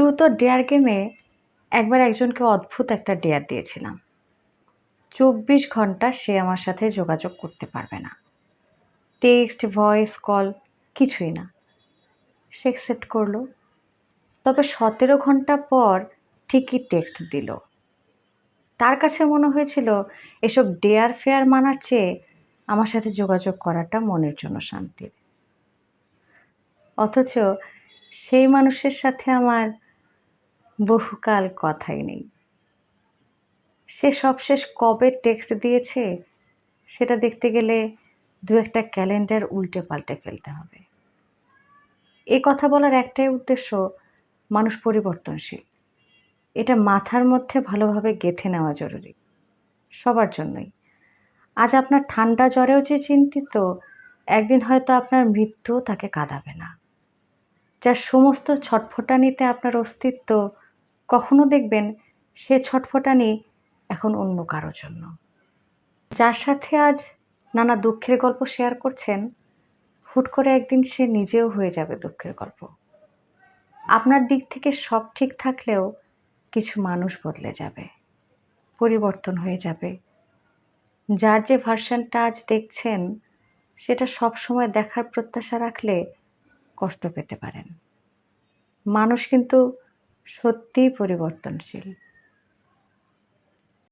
ও dare গেমে একবার একজনকে অদ্ভুত একটা ডেয়ার দিয়েছিলাম। চব্বিশ ঘণ্টা সে আমার সাথে যোগাযোগ করতে পারবে না। টেক্সট, ভয়েস কল, কিছুই না। সে অ্যাকসেপ্ট করল। তবে সতেরো ঘণ্টা পর ঠিকই টেক্সট দিল। তার কাছে মনে হয়েছিল, এসব ডেয়ার ফেয়ার মানার চেয়ে আমার সাথে যোগাযোগ করাটা মনের জন্য শান্তির। অথচ সেই মানুষের সাথে আমার বহুকাল কথাই নেই। সে সবশেষ কবে টেক্সট দিয়েছে, সেটা দেখতে গেলে দু একটা ক্যালেন্ডার উল্টে পাল্টে ফেলতে হবে। এ কথা বলার একটাই উদ্দেশ্য মানুষ পরিবর্তনশীল। এটা মাথার মধ্যে ভালোভাবে গেঁথে নেওয়া জরুরি, সবার জন্যই। আজ আপনার ঠান্ডা জ্বরেও যে চিন্তিত, একদিন হয়তো আপনার মৃত্যু তাকে কাঁদাবে না। যার সমস্ত ছটফটানিতে আপনার অস্তিত্ব কখনো দেখবেন সে ছটফটানি এখন অন্য কারও জন্য। যার সাথে আজ নানা দুঃখের গল্প শেয়ার করছেন, হুট করে একদিন সে নিজেও হয়ে যাবে দুঃখের গল্প। আপনার দিক থেকে সব ঠিক থাকলেও কিছু মানুষ বদলে যাবে, পরিবর্তন হয়ে যাবে। যার যে ভার্সানটা আজ দেখছেন, সেটা সব সময় দেখার প্রত্যাশা রাখলে কষ্ট পেতে পারেন। মানুষ কিন্তু সত্যিই পরিবর্তনশীল।